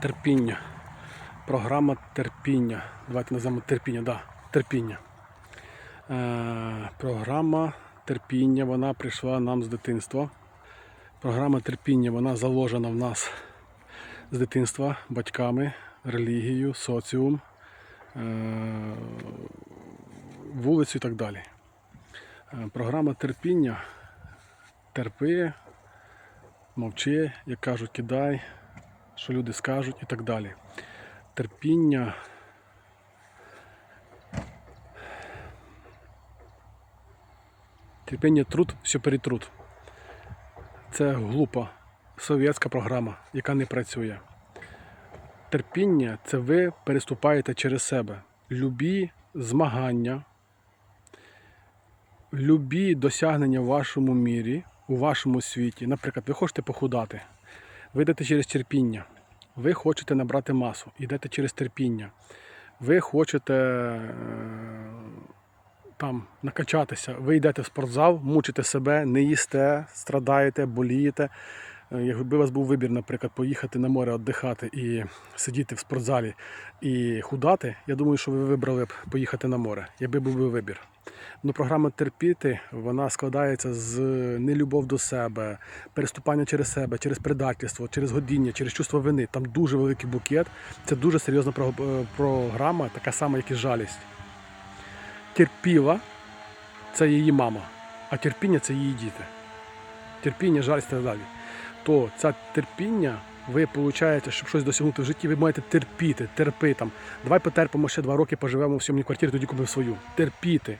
терпіння. Програма терпіння. Давайте назвемо терпіння, да, терпіння. Е, програма терпіння, вона прийшла нам з дитинства. Програма терпіння, вона заложена в нас з дитинства батьками, релігією, соціум, е, вулицю і так далі. Е, Програма терпіння терпи, мовчи, як кажуть, кидай, що люди скажуть і так далі. Терпіння. Терпіння труд, все перетрут. Це глупа совєтська програма, яка не працює. Терпіння це ви переступаєте через себе. Любі змагання, любі досягнення в вашому мірі, у вашому світі. Наприклад, ви хочете похудати, ви йдете через терпіння. Ви хочете набрати масу, йдете через терпіння. Ви хочете е, там накачатися, ви йдете в спортзал, мучите себе, не їсте, страдаєте, болієте. Е, Якби у вас був вибір, наприклад, поїхати на море віддихати і сидіти в спортзалі і худати, я думаю, що ви вибрали б поїхати на море, якби був би вибір. Ну, програма терпіти вона складається з нелюбов до себе, переступання через себе, через предательство, через годіння, через чувство вини. Там дуже великий букет. Це дуже серйозна е, програма, така сама, як і жалість. Терпіла це її мама, а терпіння це її діти. Терпіння, жалість і так далі. То це терпіння, ви получаєте, щоб щось досягнути в житті, ви маєте терпіти, терпи там. Давай потерпимо ще два роки, поживемо в сьомній квартирі, тоді купимо свою. Терпіти.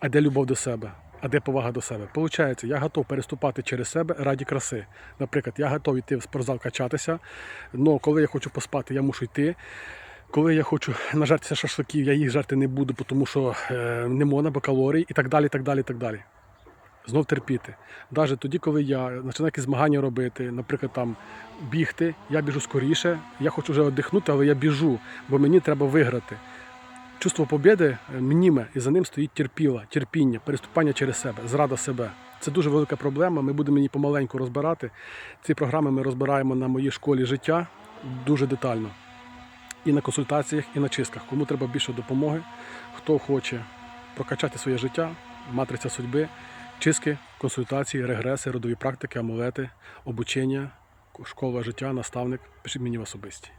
А де любов до себе? А де повага до себе? Получається, я готов переступати через себе раді краси. Наприклад, я готовий йти в спортзал качатися, але коли я хочу поспати, я мушу йти. Коли я хочу нажартися шашликів, я їх жарти не буду, тому що е, не можна, бо калорій і так далі. так далі, так далі. Знов терпіти. Навіть тоді, коли я починаю якісь змагання робити, наприклад, там бігти, я біжу скоріше, я хочу вже віддихнути, але я біжу, бо мені треба виграти. Чувство побєди е, мніме, і за ним стоїть терпіла, терпіння, переступання через себе, зрада себе. Це дуже велика проблема. Ми будемо її помаленьку розбирати. Ці програми ми розбираємо на моїй школі життя дуже детально. І на консультаціях, і на чистках. Кому треба більше допомоги, хто хоче прокачати своє життя, матриця судьби, чистки, консультації, регреси, родові практики, амулети, обучення, школа життя, наставник. Пишіть мені в особисті.